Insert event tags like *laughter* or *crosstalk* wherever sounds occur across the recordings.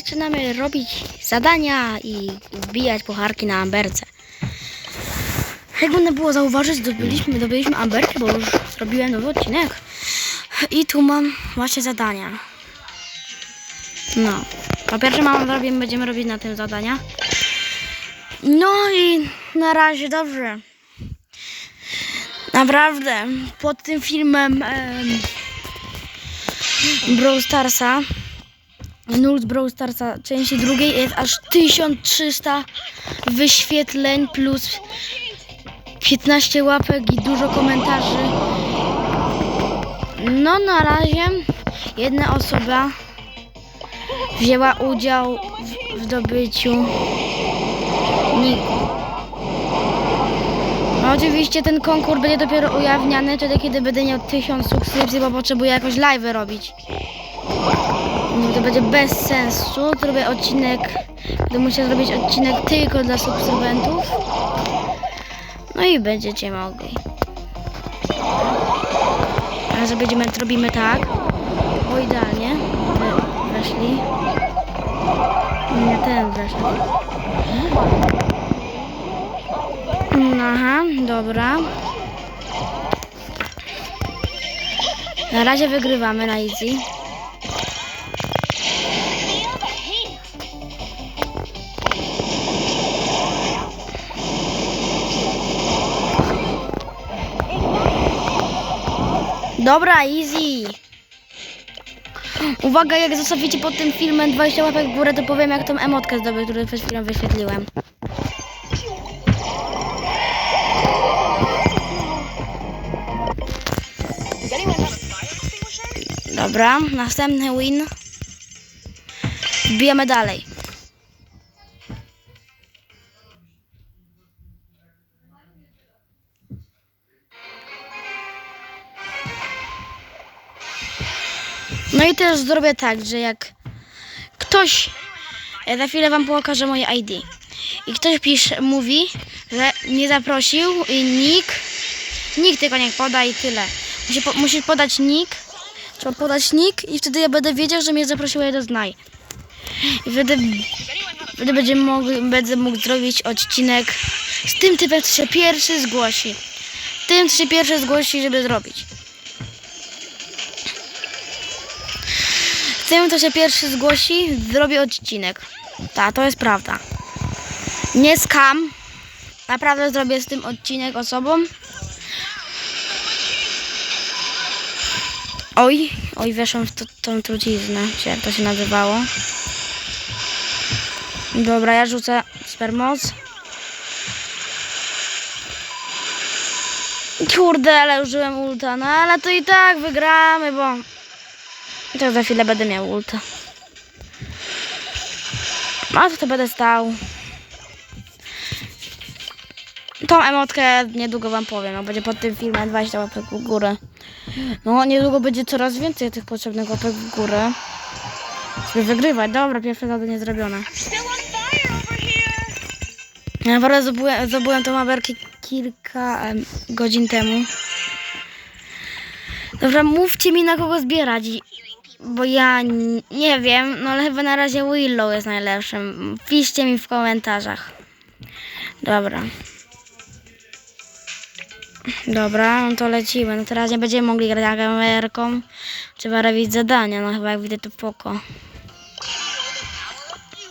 zaczynamy robić zadania i wbijać pucharki na Amberce. Jak będę było zauważyć, zdobyliśmy, zdobyliśmy Amberkę, bo już zrobiłem nowy odcinek. I tu mam właśnie zadania. No. Po pierwsze mam, robimy, będziemy robić na tym zadania. No i na razie dobrze. Naprawdę, pod tym filmem em, Brawl Starsa, Null z Brawl Starsa części drugiej jest aż 1300 wyświetleń plus 15 łapek i dużo komentarzy. No na razie jedna osoba wzięła udział w, w zdobyciu niku. No oczywiście ten konkurs będzie dopiero ujawniany wtedy, kiedy będę miał 1000 subskrypcji, bo potrzebuję jakoś live robić. No to będzie bez sensu. Zrobię odcinek, będę musiał zrobić odcinek tylko dla subskrybentów. No i będziecie mogli. A że będziemy, robimy tak, bo idealnie we- weszli. Nie ten weszli. Aha, dobra. Na razie wygrywamy na easy. Dobra, easy. Uwaga, jak zostawicie pod tym filmem 20 łapek w górę, to powiem jak tą emotkę zdobyć, którą przed chwilą wyświetliłem. Dobra, następny win. Wbijamy dalej. No i też zrobię tak, że jak ktoś, ja za chwilę wam pokażę moje ID. I ktoś pisze, mówi, że nie zaprosił i nick, nick tylko niech poda i tyle. Musi, po, musisz podać nick, trzeba podać nick i wtedy ja będę wiedział, że mnie zaprosiła jeden znaj. I wtedy, wtedy będzie mógł, będę mógł zrobić odcinek z tym typem, co się pierwszy zgłosi. Tym, co się pierwszy zgłosi, żeby zrobić. Tym, kto się pierwszy zgłosi, zrobię odcinek. Tak, to jest prawda. Nie skam. Naprawdę zrobię z tym odcinek osobą. Oj, oj, weszłam w to, tą truciznę, czy jak to się nazywało. Dobra, ja rzucę spermoc. Kurde, ale użyłem ulta, no ale to i tak wygramy, bo... To za chwilę będę miał ulta. A to, to będę stał. Tą emotkę niedługo wam powiem, no będzie pod tym filmem 20 łapek w górę. No niedługo będzie coraz więcej tych potrzebnych łapek w górę. Żeby wygrywać. Dobra, pierwsze zadanie zrobione. Ja naprawdę zdobyłem, zdobyłem tą aberkę kilka em, godzin temu. Dobra, mówcie mi na kogo zbierać. Bo ja nie wiem, no ale chyba na razie Willow jest najlepszym. Piszcie mi w komentarzach. Dobra. Dobra, no to lecimy. No teraz nie będziemy mogli grać kamerką. Trzeba robić zadania, no chyba jak widzę to poko.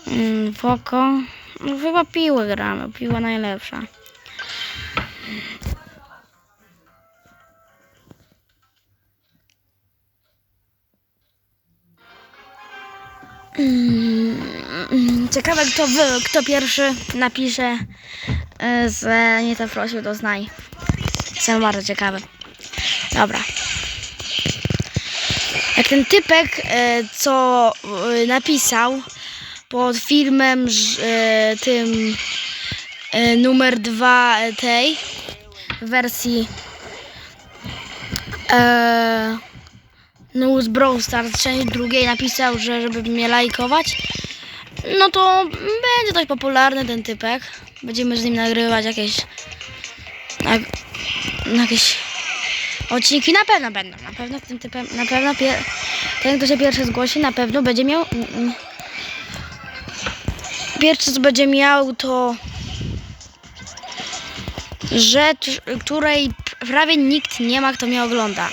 Mm, poko. No chyba piły gramy, piła najlepsza. Ciekawe kto, wy, kto pierwszy napisze, y, że nie zaprosił do znaj. Jestem bardzo ciekawy. Dobra. Jak ten typek, y, co y, napisał pod filmem tym numer dwa tej wersji e, no z Brawl Stars część drugiej napisał, że żeby mnie lajkować, no to będzie dość popularny ten typek. Będziemy z nim nagrywać jakieś nag, jakieś odcinki. Na pewno będą, na pewno tym typem, na pewno ten, kto się pierwszy zgłosi, na pewno będzie miał mm, mm, Pierwsze co będzie miał to rzecz, której prawie nikt nie ma, kto mnie ogląda.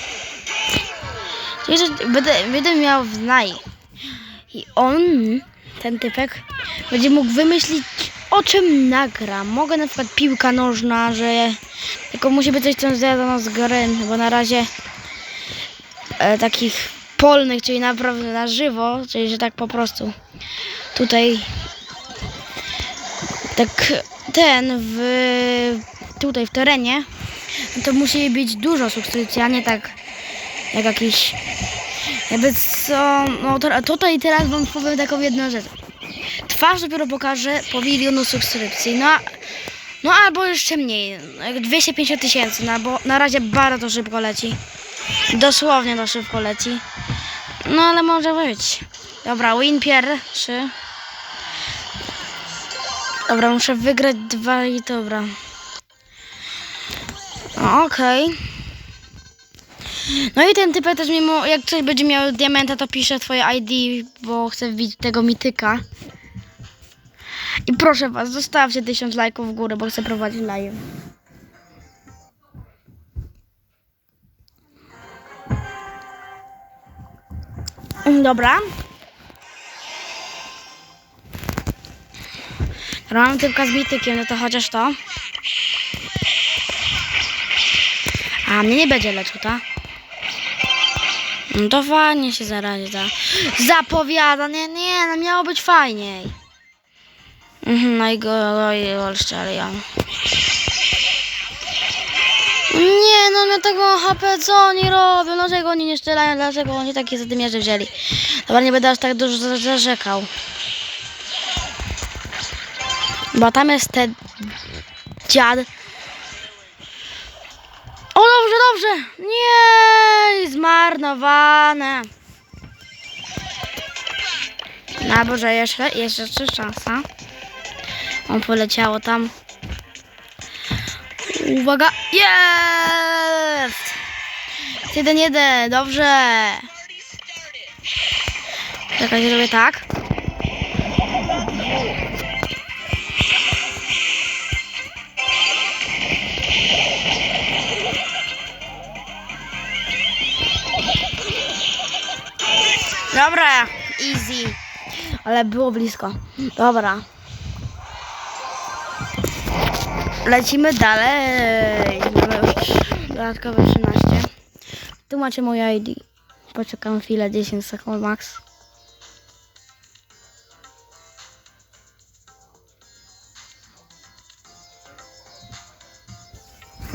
Że Będę, będę miał w naj. I on, ten typek, będzie mógł wymyślić o czym nagra. Mogę na przykład piłka nożna, że tylko musi być coś, co związane z gry, bo na razie e, takich polnych, czyli naprawdę na żywo, czyli że tak po prostu tutaj tak ten w tutaj w terenie no to musi być dużo subskrypcji, a nie tak jak jakiś jakby co, no to, tutaj teraz wam powiem taką jedną rzecz. Twarz dopiero pokażę po milionu subskrypcji, no, no albo jeszcze mniej, jak 250 tysięcy, no bo na razie bardzo szybko leci. Dosłownie to szybko leci. No ale może być. Dobra, win pierwszy. Dobra, muszę wygrać dwa i dobra. Okej. No i ten typek też mimo, jak coś będzie miał diamenta, to pisze twoje ID, bo chcę wbić tego mityka. I proszę was, zostawcie tysiąc lajków w górę, bo chcę prowadzić live. Dobra. Dobra, mam typka z mitykiem, no to chociaż to. A mnie nie będzie leczył, tak? No to fajnie się zarazi, tak? Zapowiada, nie, nie, no miało być fajniej. Mhm, no i go, i golszcze, ale ja. Nie, no my tego HP, co oni robią? Dlaczego oni nie strzelają? Dlaczego oni takie zadymierze wzięli? Dobra, nie będę aż tak dużo za- zarzekał. Bo tam jest ten dziad. O, dobrze, dobrze. Nie, zmarnowane. No, Boże, jeszcze, jeszcze jeszcze szansa. On poleciało tam. Uwaga, jest! Jeden, jeden, dobrze. Czekaj, zrobię tak. Ale było blisko. Dobra. Lecimy dalej. Mamy już dodatkowe 13. Tu macie moje ID. Poczekam chwilę, 10 sekund max.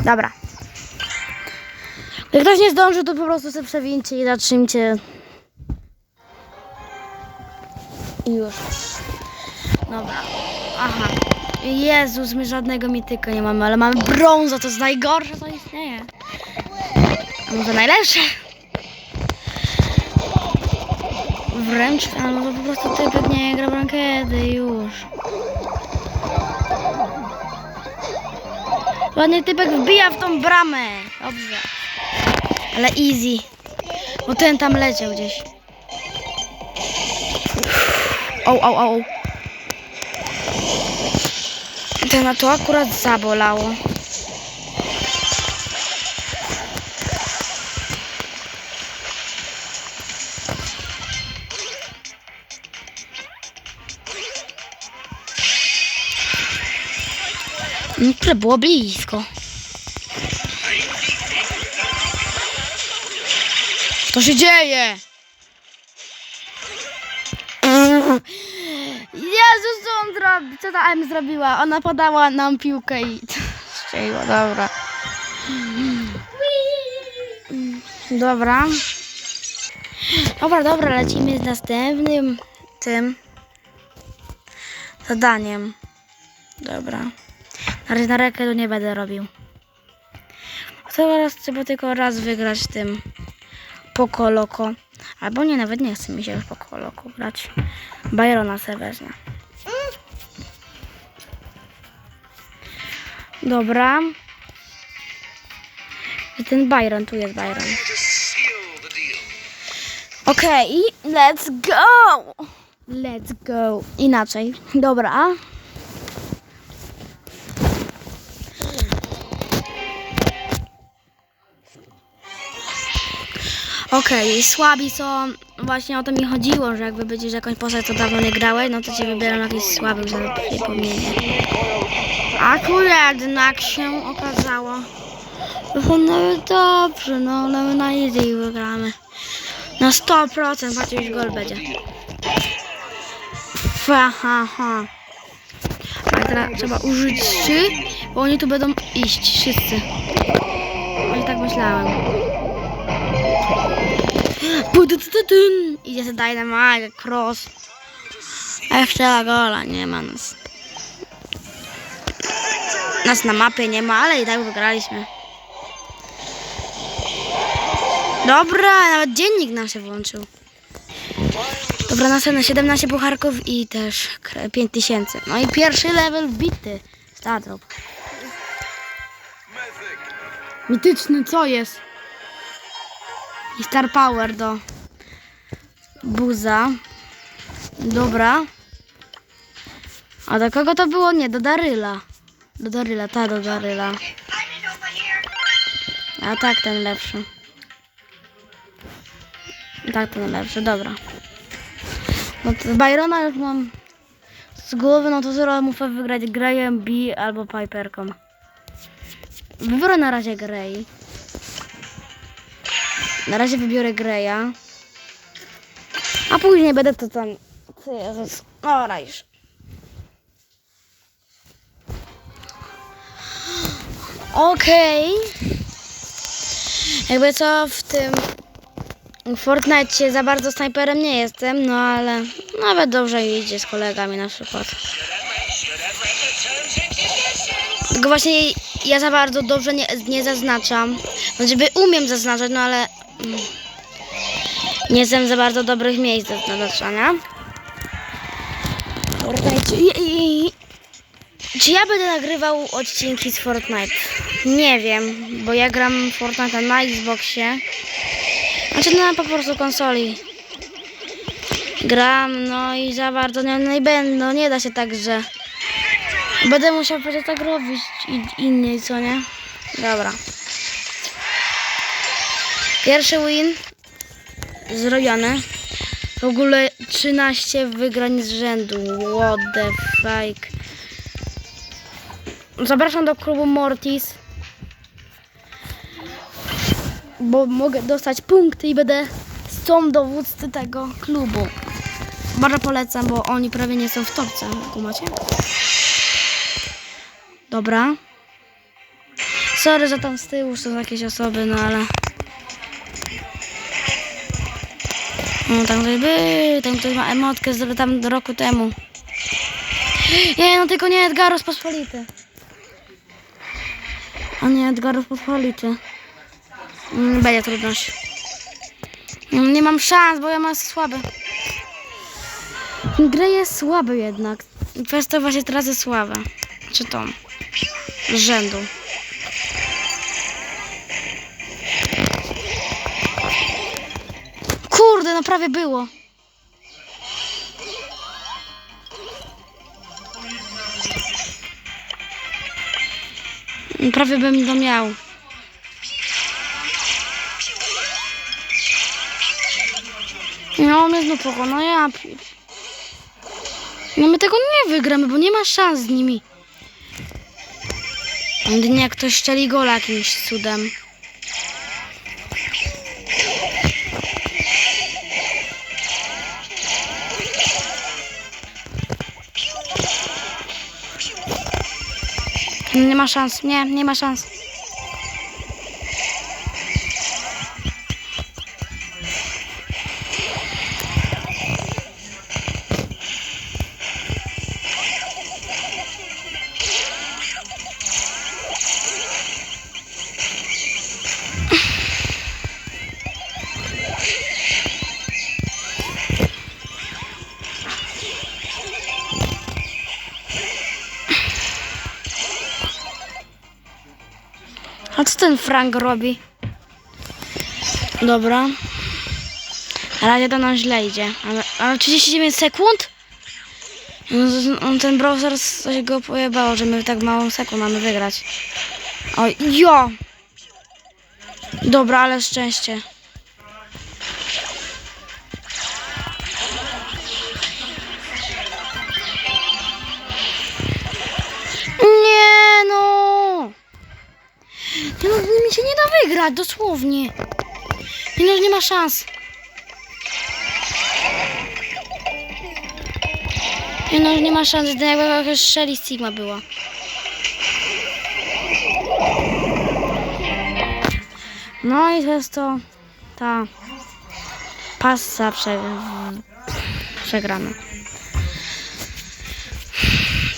Dobra. Jak ktoś nie zdąży, to po prostu sobie przewincie i zatrzymcie. Już. Dobra. Aha. Jezus, my żadnego mityka nie mamy, ale mamy brązo, to jest najgorsze, co istnieje. A może najlepsze? Wręcz, a no to po prostu typek nie gra brankedy już. Ładny typek wbija w tą bramę. Dobrze. Ale easy. Bo ten tam leciał gdzieś. O, o. To na to akurat zabolało. No, które było blisko. Co się dzieje? Co ta M zrobiła? Ona podała nam piłkę i *laughs* strzeliła, dobra. Dobra. Dobra, dobra, lecimy z następnym tym zadaniem. Dobra. Na razie na rekę to nie będę robił. Teraz trzeba tylko raz wygrać tym Pokoloko. Albo nie, nawet nie chce mi się w Pokoloko grać. Byrona se wezmę. Dobra. I ten Byron, tu jest Byron. Okej, let's go! Let's go. Inaczej. Dobra. Okej, słabi są. Właśnie o to mi chodziło, że jakby będziesz jakąś postać, co dawno nie grałeś, no to ci wybieram jakiś słabych za przypomnienie. Akurat jednak się okazało, są nawet dobrze, no my na easy wygramy. Na 100% patrzcie, już gol będzie. Ha, ha, ha. A teraz trzeba użyć trzy, bo oni tu będą iść, wszyscy. Właśnie tak myślałem. Idzie sobie Dynamite, Cross. A jeszcze gola, nie ma nas. Nas na mapie nie ma, ale i tak wygraliśmy. Dobra, nawet dziennik nam się włączył. Dobra, następne 17 pucharków i też 5000. No i pierwszy level wbity. Stardrop. Mityczny, co jest? I Star Power do buza. Dobra. A do kogo to było? Nie, do Daryla. Do Daryla, ta do Daryla. A tak ten lepszy. Tak ten lepszy, dobra. No to Byrona już mam z głowy, no to zero muszę wygrać Grayem, B albo Piperką. Wybiorę na razie Grey. Na razie wybiorę Greya. A później będę to tam... Jezus. Ora już. Okej. Jakby co w tym Fortnite za bardzo snajperem nie jestem, no ale nawet dobrze idzie z kolegami na przykład. Tylko właśnie ja za bardzo dobrze nie, nie zaznaczam. Znaczy by umiem zaznaczać, no ale mm, nie jestem za bardzo dobrych miejsc do zaznaczania. Fortnite. Czy ja będę nagrywał odcinki z Fortnite? Nie wiem, bo ja gram Fortnite na Xboxie. Znaczy na po prostu konsoli. Gram, no i za bardzo nie, no i będę, no nie da się tak, że będę musiał przecież tak robić i innej, co nie? Dobra. Pierwszy win zrobiony. W ogóle 13 wygrań z rzędu. What the fuck. Zapraszam do klubu Mortis. Bo mogę dostać punkty i będę są dowódcy tego klubu. Bardzo polecam, bo oni prawie nie są w topce. Kumacie? Dobra. Sorry, że tam z tyłu są jakieś osoby, no ale... No tam ktoś był, tam ktoś ma emotkę z tam roku temu. Nie, no tylko nie Edgaros Pospolity. A nie Edgaros Pospolity. Mm, Będzie trudność. Mm, Nie mam szans, bo ja mam słabe. Gra jest słaby jednak. To właśnie tracę sławę. Czy to? Z rzędu. Kurde, no prawie było. Prawie bym to miał. No, mnie znów pokona, no ja... No my tego nie wygramy, bo nie ma szans z nimi. Jak ktoś szczeli gola jakimś cudem. Nie ma szans, nie, nie ma szans. Frank robi? Dobra. Na razie to nam źle idzie, ale Ale 39 sekund? No, On ten browser coś go pojebało, że my tak mało sekund mamy wygrać. Oj, jo! Dobra, ale szczęście. Nie no, mi się nie da wygrać, dosłownie. Nie no, nie ma szans. Nie no, nie ma szans, jakby jakaś Shelly Sigma była. No i to jest to ta passa prze, przegrana.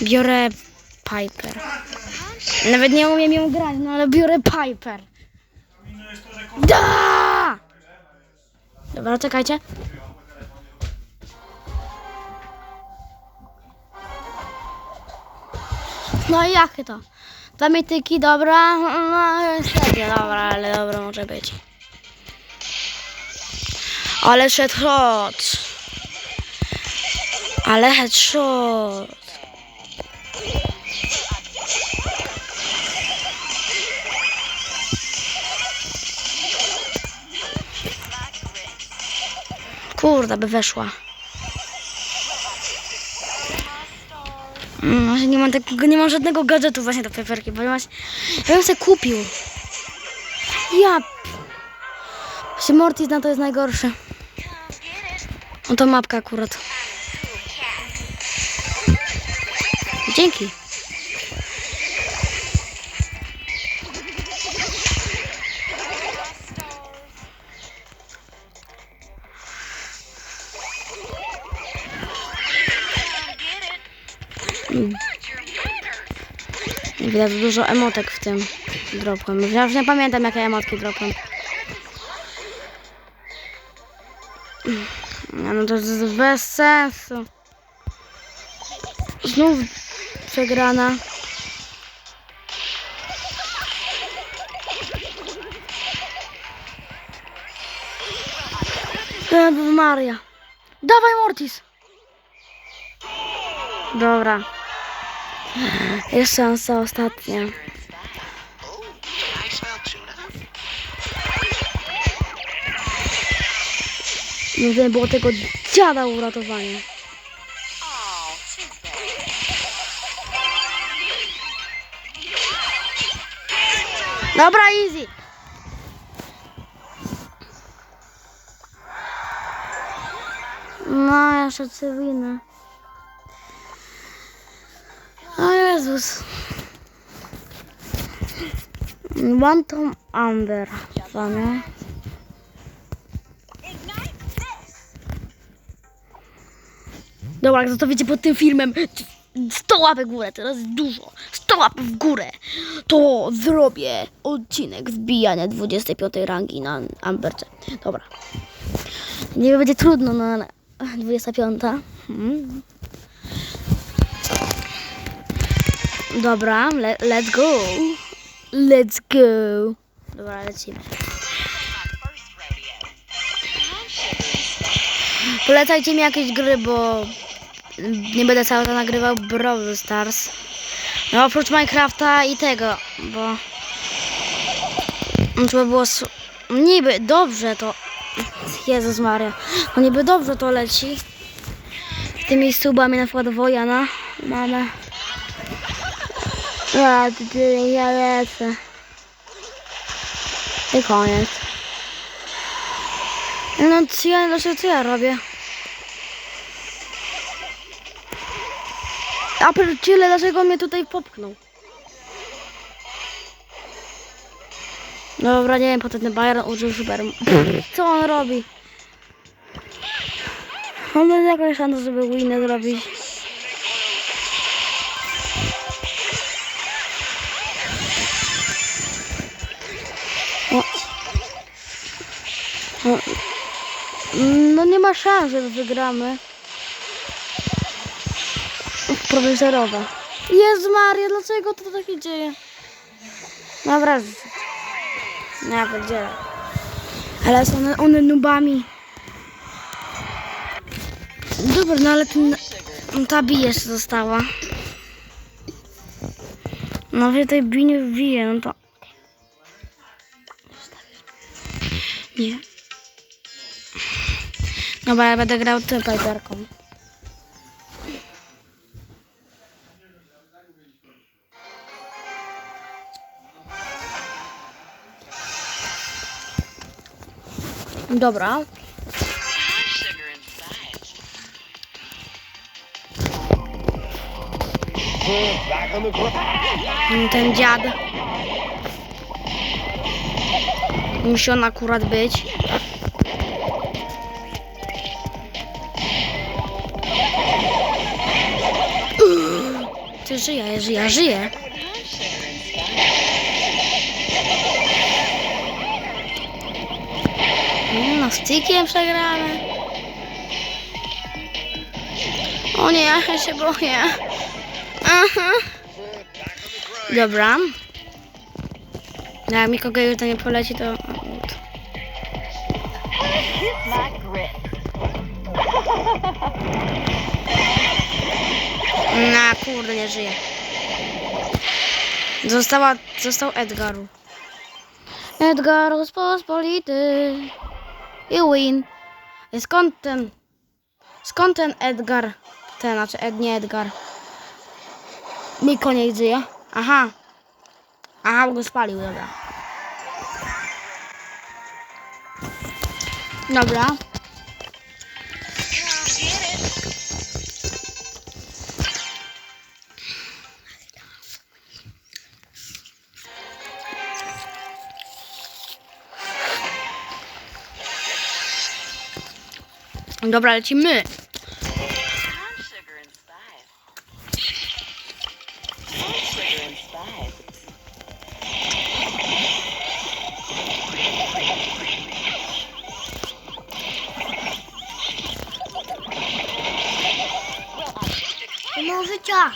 Biorę Piper. Nawet nie umiem ją grać, no ale biorę Piper. Da! Dobra, czekajcie. No i jakie to? Dwa mityki, dobra. No średnio, dobra, ale dobra może być. Ale headshot. Ale headshot. Kurde, by weszła. Właśnie nie mam takiego, nie mam żadnego gadżetu właśnie do peperki, ponieważ ja bym sobie kupił. Ja. Właśnie Mortis na to jest najgorsze. No to mapka akurat. Dzięki. Widać dużo emotek w tym dropłem. Ja już nie pamiętam jakie emotki dropłem. No to jest bez sensu. Znów przegrana. Maria. Dawaj Mortis. Dobra. Jest szansa ostatnia. Nie było tego dziada uratowania. Dobra, easy. No, jeszcze cywilne. Jezus. One Tom Amber. Co nie? Dobra, zostawicie pod tym filmem 100 łapek w górę, teraz dużo, 100 łapek w górę, to zrobię odcinek wbijania 25 rangi na Amberce. Dobra. Nie będzie trudno na 25. Hmm. Dobra, le, let's go. Let's go. Dobra, lecimy. Polecajcie mi jakieś gry, bo nie będę cały to nagrywał Brawl Stars. No oprócz Minecrafta i tego, bo no, by było niby dobrze to Jezus Maria. No niby dobrze to leci. Z tymi subami na przykład Wojana mamy. A, ty, ty, ja lecę. I koniec. No co ja, dlaczego co ja robię? A pierdziele, dlaczego mnie tutaj popchnął? Dobra, nie wiem, potem Bayern użył super. Co on robi? On ma jakąś szansę, żeby winę zrobić. No nie ma szans, że wygramy. Prawie zerowa. Jezu Maria, dlaczego to tak się dzieje? Dobra. Ja pierdzielę. Ale są one, one nubami. Dobra, no ale ten, ta bije jeszcze została. No wie tej bi nie wbije, no to... Nie. Dobra, ja będę grał tym pajperką. Dobra. Ten dziad. Musi on akurat być. Ty żyje, żyje, żyje. Mm, No, z tykiem przegramy. O nie, ja się boję. Aha. Dobra. Jak mi kogoś to nie poleci, to... kurde, nie żyje. Została, został Edgaru. Edgar z pospolity. I win. Skąd ten... Skąd ten Edgar? Ten, znaczy Ed, nie Edgar. Niko nie żyje. Aha. Aha, go spalił, dobra. Dobra. Dobra, lecimy. No życia.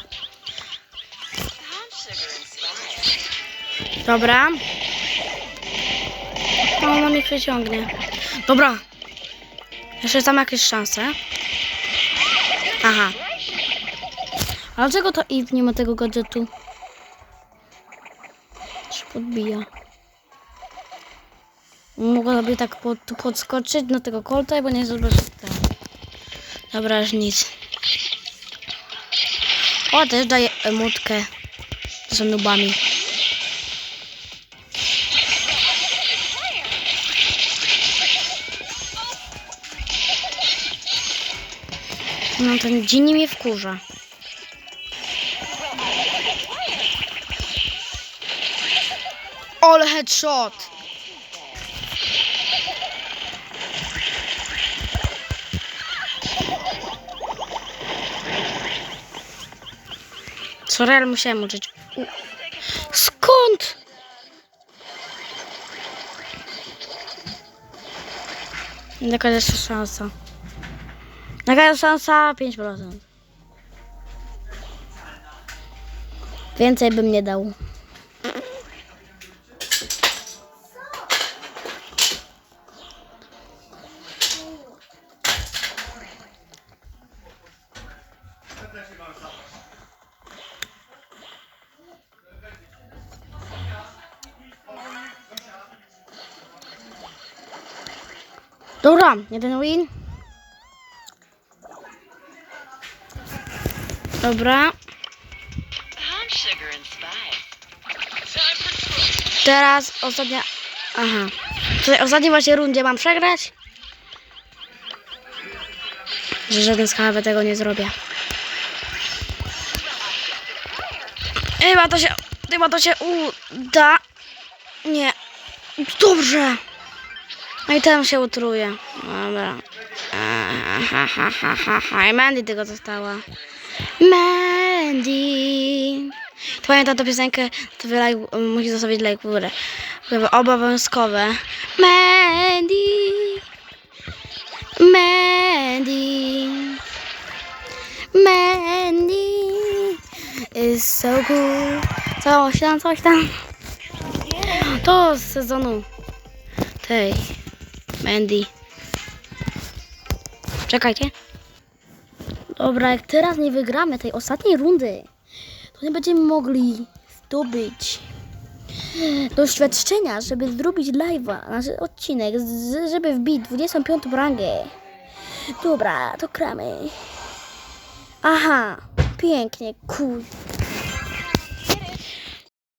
Dobra. Ona mnie przeciągnie. Dobra. Jeszcze tam jakieś szanse. Aha. A dlaczego to Eve nie ma tego gadżetu? Się podbija. Sobie tak pod, podskoczyć na tego kolta, bo nie zobaczę tam. Dobra, już nic. O, też daje emutkę z nubami. No ten Ginny mnie wkurza. Ole headshot! Sorry, ale musiałem uczyć. U- Skąd? Jaka jest szansa? Jest szansa? 5%. Więcej bym nie dał. Dobra, jeden win. Dobra, teraz ostatnia. Aha. Tutaj ostatniej właśnie rundzie mam przegrać. Że żaden z HB tego nie zrobię. Chyba to się. Chyba to się uda. Nie. Dobrze. No i tam się utruje. Dobra. Aha, ha, ha, ha, ha. I Mandy tylko została. Mandy. To pamiętam tę piosenkę, to wy like, musisz zostawić like w górę. Obowiązkowe. Mandy. Mandy. Mandy. Is so cool. Coś tam, coś tam. To z sezonu tej Mandy. Czekajcie. Dobra, jak teraz nie wygramy tej ostatniej rundy, to nie będziemy mogli zdobyć doświadczenia, żeby zrobić live'a, nasz odcinek, żeby wbić 25 rangę. Dobra, to kramy. Aha, pięknie, kur...